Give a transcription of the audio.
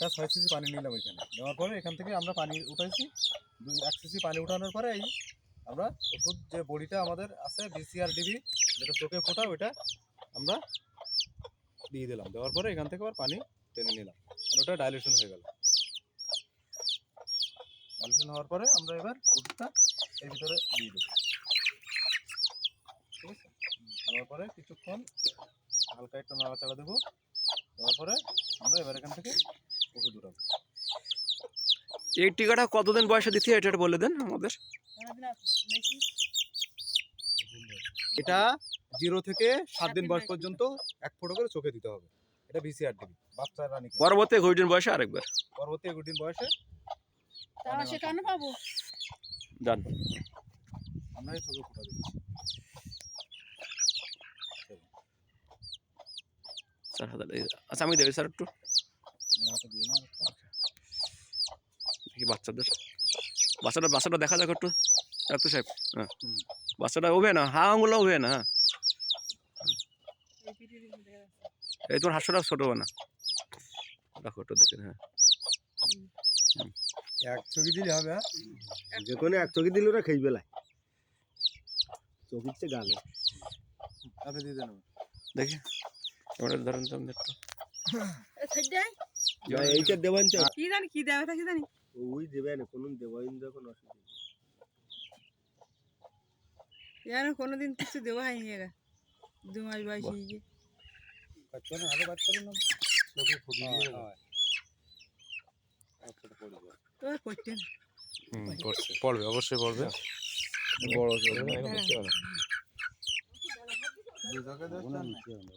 তা ছয় সিসি পানি নিলাম এখানে নেওয়ার পরে এখান থেকে আমরা পানি উঠাইছি। দুই এক সিসি পানি উঠানোর পরে এই আমরা ওষুধ যে বড়িটা আমাদের আছে বিসিআর ডিবি যেটা চোখে ফোটা, ওইটা আমরা দিয়ে দিলাম। দেওয়ার পরে এখান থেকে আবার পানি টেনে নিলাম। আর ওটা ডাইলেশন হয়ে গেল। ডাইলেশন হওয়ার পরে আমরা এবার ওষুধটা এর ভিতরে দিয়ে দেবো। ঠিক আছে? দেওয়ার পরে কিছুক্ষণ হালকা একটু নাড়াচাড়া দেবো। দেওয়ার পরে আমরা এবার এখান থেকে এই টিকাটা কতদিন বয়সে দিতে হয় এটা বলে দেন আমাদের। এটা জিরো থেকে সাত দিন বয়স পর্যন্ত এক ফোঁটা করে চোখে দিতে হবে। এটা বিসিআর ডিবি বাচ্চা রানী পরবর্তী কুড়ি দিন বয়সে আরেকবার। পরবর্তী একুশ দিন বয়সে তারা সেখানে পাবো? আমরা চোখে ফোঁটা দিচ্ছি। স্যার। আচ্ছা আমি দেবে স্যার একটু। হাতে দিয়ে বাচ্চাদের। বাচ্চাটা বাচ্চাটা দেখা যাক একটু। ডাক্তার সাহেব হ্যাঁ। হুম। বাচ্চাটা উবে না হা আঙুলো উবে না হ্যাঁ। এই দেখা তোমার হাতটা ছোট হবে না। রাখো একটু দেখেন হ্যাঁ। এক চোখে দিলে হবে হ্যাঁ? যে কোনো এক চোখে দিলে ওরা খেয়ে বেলায় চোখিচ্ছে গালে। আপনি দিয়ে দেন দেখি। এবার ধরেন তো একটু। এইটা দেবেন তো। কি জানি কি দেবে থাকি জানি। ওই দেবে না কোনো দেবেন যখন অসুবিধা নেই। জানো কোনোদিন কিছু দেওয়া হয়নি এরা দু মাস বয়স হয়ে গিয়ে আরও না চোখে দিয়ে। আচ্ছা, তো করতে হুম, পড়বে অবশ্যই পড়বে বড় হ্যাঁ। দেখছেন?